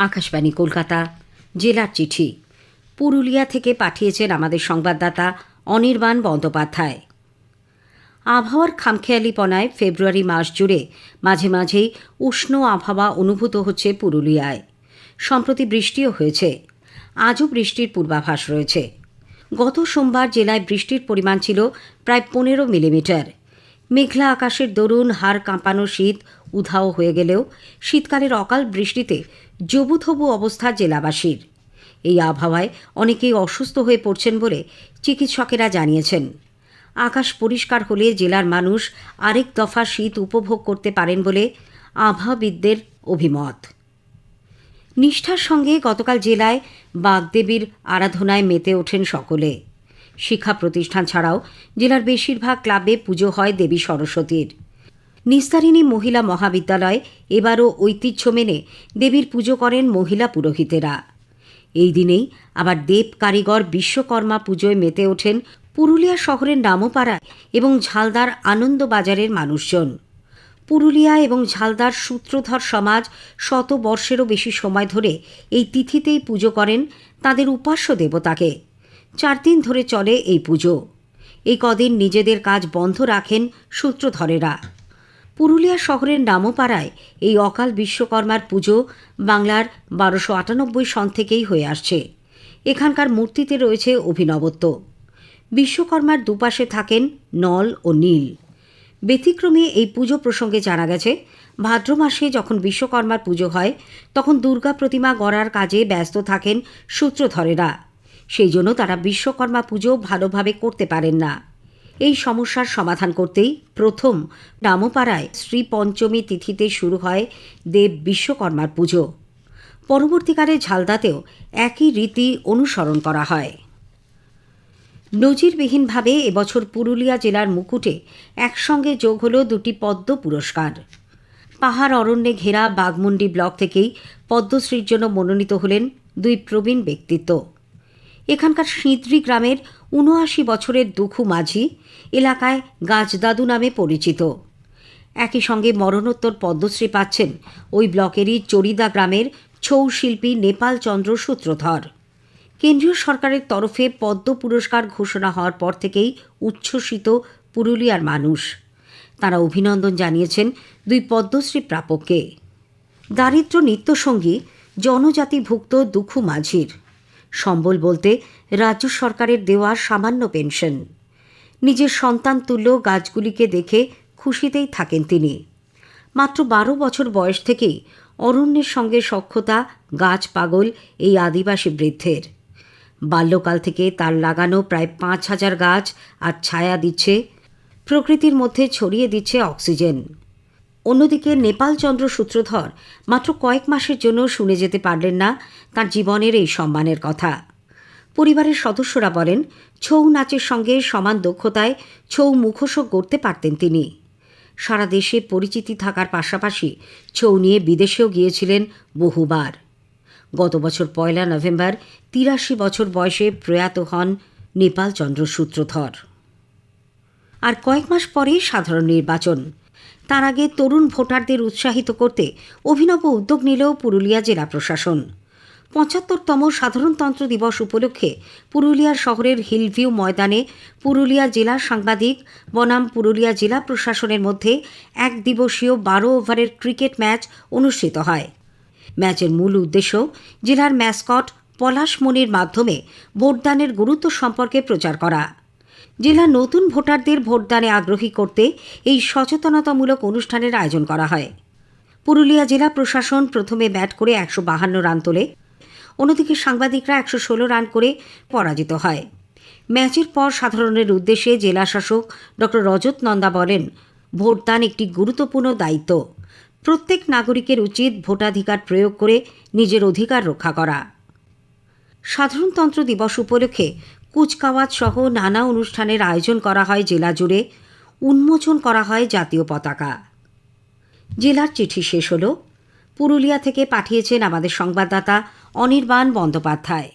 আকাশবাণী কলকাতা, জেলার চিঠি। পুরুলিয়া থেকে পাঠিয়েছেন আমাদের সংবাদদাতা অনির্বাণ বন্দ্যোপাধ্যায়। আবহাওয়ার খামখেয়ালিপনায় ফেব্রুয়ারি মাস জুড়ে মাঝে মাঝেই উষ্ণ আবহাওয়া অনুভূত হচ্ছে পুরুলিয়ায়। সম্প্রতি বৃষ্টিও হয়েছে। আজও বৃষ্টির পূর্বাভাস রয়েছে। গত সোমবার জেলায় বৃষ্টির পরিমাণ ছিল প্রায় পনেরো মিলিমিটার। মেঘলা আকাশের দরুন হাড় কাঁপানো শীত উধাও হয়ে গেলেও শীতকালের অকাল বৃষ্টিতে জবুথবু অবস্থা জেলাবাসীর। এই আবহাওয়ায় অনেকেই অসুস্থ হয়ে পড়ছেন বলে চিকিৎসকেরা জানিয়েছেন। আকাশ পরিষ্কার হলে জেলার মানুষ আরেক দফা শীত উপভোগ করতে পারেন বলে আবহাওয়াবিদদের অভিমত। নিষ্ঠার সঙ্গে গতকাল জেলায় বাগদেবীর আরাধনায় মেতে ওঠেন সকলে। শিক্ষা প্রতিষ্ঠান ছাড়াও জেলার বেশিরভাগ ক্লাবে পুজো হয় দেবী সরস্বতীর। নিস্তারিণী মহিলা মহাবিদ্যালয় এবারও ঐতিহ্য মেনে দেবীর পুজো করেন মহিলা পুরোহিতেরা। এই দিনেই আবার দেব কারিগর বিশ্বকর্মা পুজোয় মেতে ওঠেন পুরুলিয়া শহরের নামপাড়ায় এবং ঝালদার আনন্দবাজারের মানুষজন। পুরুলিয়া এবং ঝালদার সূত্রধর সমাজ শত বর্ষেরও বেশি সময় ধরে এই তিথিতেই পুজো করেন তাদের উপাস্য দেবতাকে। চার দিন ধরে চলে এই পুজো। এই কদিন নিজেদের কাজ বন্ধ রাখেন সূত্রধরেরা। পুরুলিয়া শহরের নামপাড়ায় এই অকাল বিশ্বকর্মার পুজো বাংলার বারোশো আটানব্বই সন থেকেই হয়ে আসছে। এখানকার মূর্তিতে রয়েছে অভিনবত্ব। বিশ্বকর্মার দুপাশে থাকেন নল ও নীল। ব্যতিক্রমে এই পুজো প্রসঙ্গে জানা গেছে, ভাদ্র মাসে যখন বিশ্বকর্মার পুজো হয়, তখন দুর্গা প্রতিমা গড়ার কাজে ব্যস্ত থাকেন সূত্রধরেরা। সেই জন্য তারা বিশ্বকর্মা পুজো ভালোভাবে করতে পারেন না। এই সমস্যার সমাধান করতেই প্রথম নামপাড়ায় শ্রী পঞ্চমী তিথিতে শুরু হয় দেব বিশ্বকর্মার পুজো। পরবর্তীকালে ঝালদাতেও একই রীতি অনুসরণ করা হয়। নজিরবিহীনভাবে এবছর পুরুলিয়া জেলার মুকুটে একসঙ্গে যোগ হল দুটি পদ্ম পুরস্কার। পাহাড় অরণ্যে ঘেরা বাঘমুন্ডি ব্লক থেকেই পদ্মশ্রীর জন্য মনোনীত হলেন দুই প্রবীণ ব্যক্তিত্ব। এখানকার সিঁদরি গ্রামের উনআশি বছরের দুখু মাঝি, এলাকায় গাছদাদু নামে পরিচিত। একই সঙ্গে মরণোত্তর পদ্মশ্রী পাচ্ছেন ওই ব্লকেরই চরিদা গ্রামের ছৌ শিল্পী নেপাল চন্দ্র সূত্রধর। কেন্দ্রীয় সরকারের তরফে পদ্ম পুরস্কার ঘোষণা হওয়ার পর থেকেই উচ্ছ্বসিত পুরুলিয়ার মানুষ। তারা অভিনন্দন জানিয়েছেন দুই পদ্মশ্রী প্রাপককে। দারিদ্র নিত্যসঙ্গী, জনজাতিভুক্ত দুঃখু মাঝির। সম্বল বলতে রাজ্য সরকারের দেওয়া সামান্য পেনশন। নিজের সন্তান তুল্য গাছগুলিকে দেখে খুশিতেই থাকেন তিনি। মাত্র বারো বছর বয়স থেকেই অরণ্যের সঙ্গে সক্ষতা, গাছ পাগল এই আদিবাসী বৃদ্ধের। বাল্যকাল থেকে তার লাগানো প্রায় পাঁচ হাজার গাছ আর ছায়া দিচ্ছে, প্রকৃতির মধ্যে ছড়িয়ে দিচ্ছে অক্সিজেন। অন্যদিকে নেপালচন্দ্র সূত্রধর মাত্র কয়েক মাসের জন্য শুনে যেতে পারলেন না তার জীবনের এই সম্মানের কথা। পরিবারের সদস্যরা বলেন, ছৌ নাচের সঙ্গে সমান দক্ষতায় ছৌ মুখোশও গড়তে পারতেন তিনি। সারা দেশে পরিচিতি থাকার পাশাপাশি ছৌ নিয়ে বিদেশেও গিয়েছিলেন বহুবার। গত বছর পয়লা নভেম্বর, তিরাশি বছর বয়সে প্রয়াত হন নেপাল চন্দ্র সূত্রধর। আর কয়েক মাস পরেই সাধারণ নির্বাচন। তার আগে তরুণ ভোটারদের উৎসাহিত করতে অভিনব উদ্যোগ নিল পুরুলিয়া জেলা প্রশাসন। পঁচাত্তরতম সাধারণতন্ত্র দিবস উপলক্ষে পুরুলিয়ার শহরের হিলভিউ ময়দানে পুরুলিয়া জেলা সাংবাদিক বনাম পুরুলিয়া জেলা প্রশাসনের মধ্যে এক দিবসীয় বারো ওভারের ক্রিকেট ম্যাচ অনুষ্ঠিত হয়। ম্যাচের মূল উদ্দেশ্য জেলার ম্যাসকট পলাশ মনির মাধ্যমে ভোটদানের গুরুত্ব সম্পর্কে প্রচার করা। জেলার নতুন ভোটারদের ভোটদানে আগ্রহী করতে এই সচেতনতামূলক অনুষ্ঠানের আয়োজন করা হয়। পুরুলিয়া জেলা প্রশাসন প্রথমে ব্যাট করে একশো বাহান্ন রান তোলে, অন্যদিকে সাংবাদিকরা একশো ষোলো রান করে পরাজিত হয়। ম্যাচের পর সাধারণের উদ্দেশ্যে জেলা শাসক ডক্টর রজত নন্দা বলেন, ভোটদান একটি গুরুত্বপূর্ণ দায়িত্ব। প্রত্যেক নাগরিকের উচিত ভোটাধিকার প্রয়োগ করে নিজের অধিকার রক্ষা করা। সাধারণতন্ত্র দিবস উপলক্ষে কুচকাওয়াজ সহ নানা অনুষ্ঠানের আয়োজন করা হয় জেলা জুড়ে। উন্মোচন করা হয় জাতীয় পতাকা। জেলার চিঠি শেষ হল। পুরুলিয়া থেকে পাঠিয়েছেন আমাদের সংবাদদাতা অনির্বাণ বন্দ্যোপাধ্যায়।